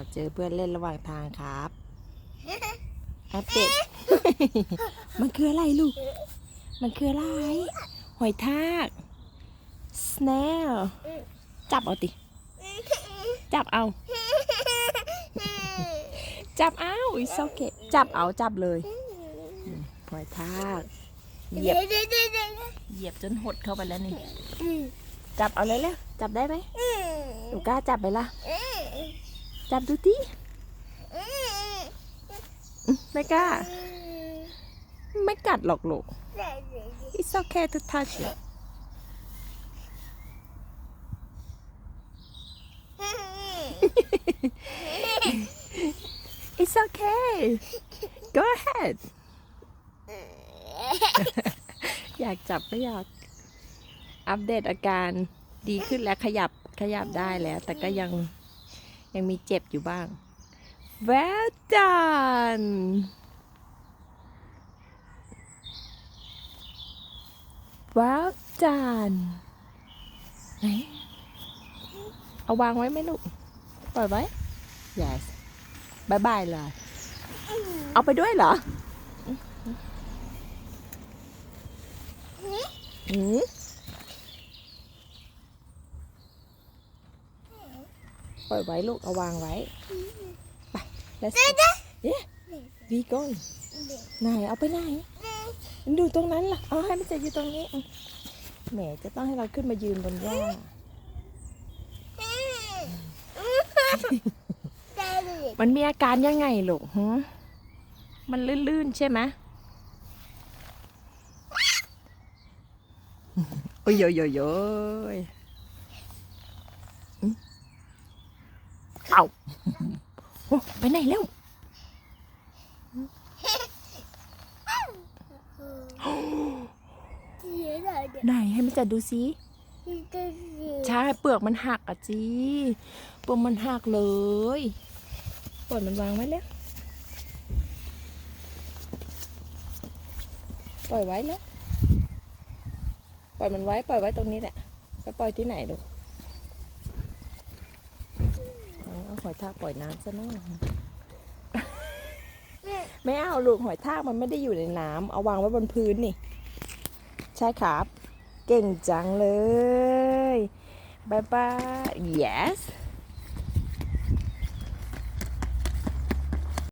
าวเจอเพื่อนเล่นระหว่างทางครับแอปเด็กมันคืออะไรลูก มันคืออะไร หอยทาก snail จับเอาติ จับเอา จับเอาอิสโอเคจับเอาจับเลยอืมหอยทากเหยียบเหยียบจนหดเข้าไปแล้วนี่ จับเอาเลยเลยจับได้ไหมหนูกล้าจับไหมล่ะ จับดูดิไม่กล้า ไม่กัดหรอกลูก It's okay to touch it It's okay Go ahead อยากจับก็อยาก อัปเดตอาการดีขึ้นแล้วขยับขยับได้แล้ว แต่ก็ยัง ยังมีเจ็บอยู่บ้าง Well done Well done ไหนเอาวางไว้ไหมลูก ปล่อยไว้ Yes บายบายเลย เอาไปด้วยเหรอ อืม ปล่อยไว้ลูกเอาวางไว้ไป let's go yeah we go ไหนเอาไปไหนดูตรงนั้นล่ะเอาให้มันจะอยู่ตรงนี้อืมแหมจะต้องให้เราขึ้นมายืนบนหญ้ามันมีอาการยังไงลูกฮะมันลื่นๆใช่ไหมโอ้ยโยโยโยยอืม เอาโอ้ไปไหนแล้วไหนให้มันจะดูซิใช่เปลือกมันหักอะจีเปลือกมันหักเลยปล่อยมันวางไว้แล้วปล่อยไว้แล้วปล่อยมันไว้ปล่อยไว้ตรงนี้แหละไปปล่อยที่ไหนลูก เอาเอาหอยทากปล่อยน้ำซะหน่อยไม่เอาลูกหอยทากมันไม่ได้อยู่ในน้ำเอาวางไว้บนพื้นนี่ ใช่ครับ เก่งจังเลยบายบาย yes